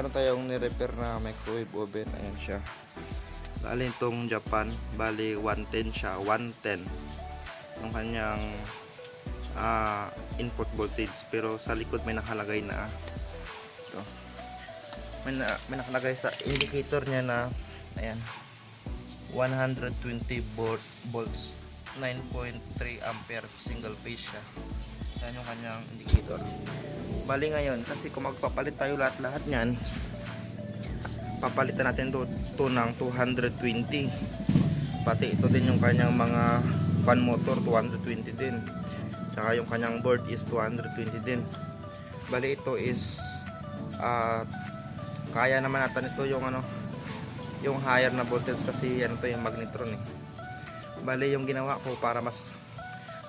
amper na microwave oven. Ayan siya. Bali itong Japan, bali 110 siya, 110 yung kanyang ah, input voltage pero sa likod may nakalagay na ito. May, na, may nakalagay sa indicator niya na ayan 120 volt, volts 9.3 ampere single phase siya yan yung kanyang indicator bali ngayon kasi kung magpapalit tayo lahat-lahat niyan papalitan natin to, to ng 220 pati ito din yung kanyang mga fan motor 220 din. Tsaka yung kanyang board is 220 din. Bali ito is ah, kaya naman natin ito yung ano yung higher na voltage kasi ano to yung magnetron eh. Bali yung ginawa ko para mas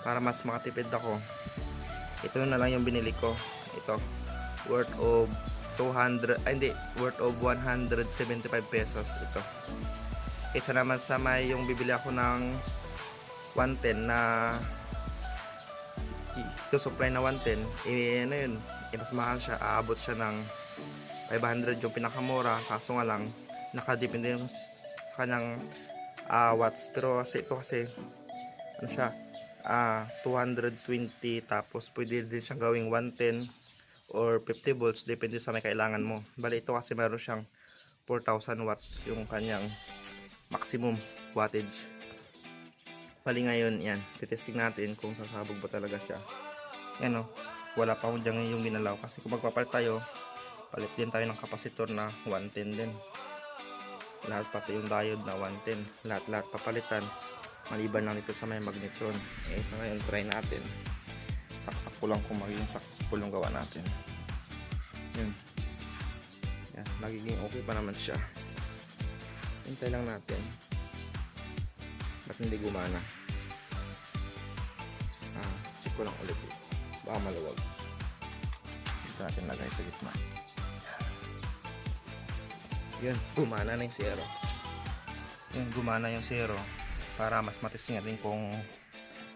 para mas makatipid ako ito na lang yung binili ko ito. Worth of 200 ay hindi. Worth of 175 pesos ito. Kaysa naman sa may yung bibili ako ng 110 na ito supply na 110 eh ano yun? Eh, mas mahal siya. Aabot siya ng 500 yung pinakamura. Kaso nga lang nakadepende yung sa kanyang ah, watts. Pero kasi ito kasi ano siya? Ah 220 tapos pwede din siyang gawing 110 or 50 volts depende sa may kailangan mo. Bali ito kasi meron siyang 4000 watts yung kanyang maximum wattage. Bali ngayon yan titesting natin kung sasabog ba talaga siya. Yan o wala pa akong yung ginalaw kasi kung magpapalit tayo palit din tayo ng kapasitor na 110 din. Lahat pati yung diode na 110 lahat lahat papalitan. Maliban lang dito sa may magnetron. Eh sa ngayon try natin saksak ko lang kung magiging successful yung gawa natin. Yun. Yan magiging okay pa naman siya. Hintay lang natin. Ba't hindi gumana? Ah check ko lang ulit. Baka maluwag. Dito natin lagay sa gitna. Yun gumana na yung zero. Yun gumana yung zero para mas matesting natin kung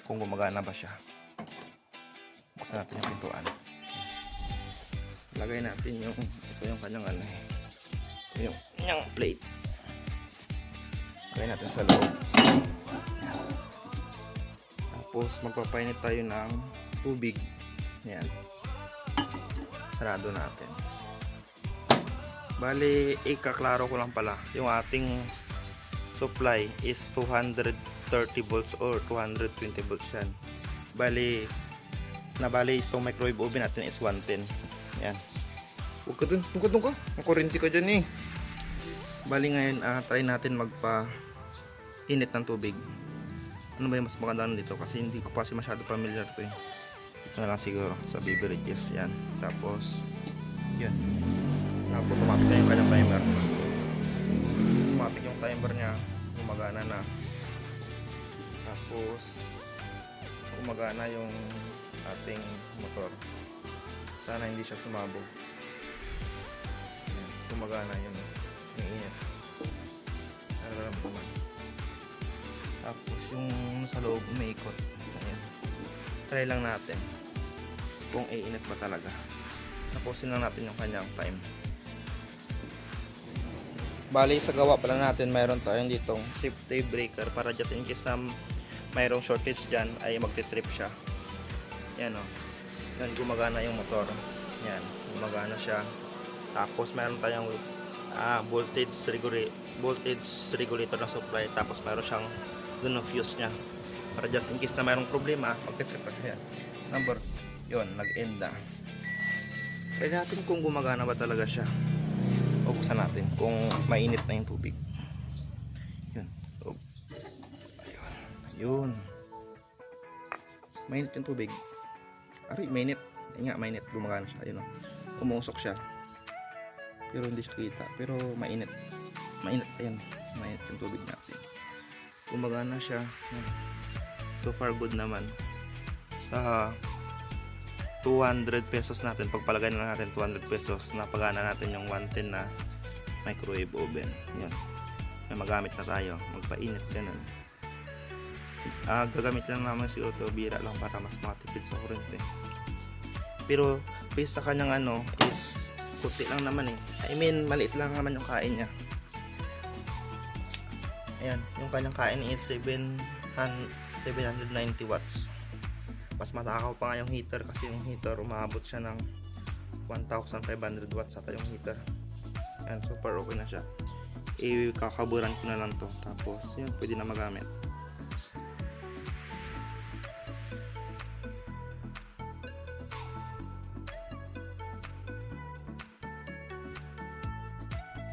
kung gumagana ba siya buksan natin yung pintuan. Lagay natin yung ito yung kanyang ano eh. ito yung kanyang plate. Lagay natin sa loob. Yan. tapos magpapainit tayo ng tubig. Yan sarado natin. Bali ikaklaro ko lang pala. Yung ating supply is 230 volts or 220 volts yan. Bali na bali itong microwave oven natin is 110 yan huwag ka dun huwag ka dun ka. Dyan eh. Bali ngayon ah, try natin magpa init ng tubig. Ano ba yung mas maganda dito? Kasi hindi ko pa kasi masyado familiar to eh. Ito na lang siguro sa beverages. Yan tapos yun. Tapos automatic na yung kanyang timer. Automatic yung timer niya. Gumagana na. Tapos gumagana yung ating motor. Sana hindi siya sumabog. Ayan, gumagana yun. Yung init nararamdaman. Tapos yung sa loob umiikot. Ayan. try lang natin kung iinit ba talaga. Tapusin lang natin yung kanyang time. Bali sa gawa pala natin mayroon tayong ditong safety breaker para just in case na mayroong shortage dyan ay magti-trip siya. Yan o. Yan gumagana yung motor. Yan gumagana siya. Tapos mayroon tayong ah, voltage regulator voltage regulator na supply tapos mayroon siyang dun ng fuse niya para just in case na mayroong problema magti-trip siya. Number yon nag-end na. Try natin kung gumagana ba talaga siya o buksan natin kung mainit na yung tubig yun o, ayun ayun mainit yung tubig ari mainit. Ayun nga mainit. Gumagana siya ayun o umusok siya. Pero hindi siya kita. Pero mainit. Mainit ayun. Mainit yung tubig natin. Gumagana siya. So far good naman. Sa 200 pesos natin pagpalagay na natin 200 pesos napagana natin yung 110 na microwave oven. Yun may magamit na tayo. Magpainit ganun ah gagamit lang naman siguro to bira lang para mas makatipid sa kuryente pero based sa kanyang ano is Kunti lang naman eh. I mean, maliit lang naman yung kain niya. Ayan, yung kanyang kain is 700 790 watts. Mas matakaw pa nga yung heater kasi yung heater umabot siya ng 1500 watts ata yung heater. Ayan, super okay na siya. Ikakaburan ko na lang to. Tapos, yun, pwede na magamit.